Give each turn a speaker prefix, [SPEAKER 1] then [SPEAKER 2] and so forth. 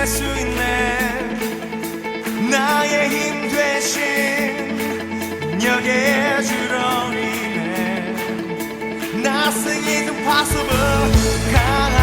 [SPEAKER 1] 것을 알수 있네. 나의 힘 대신 여기에 주러니네. Nothing is impossible 강한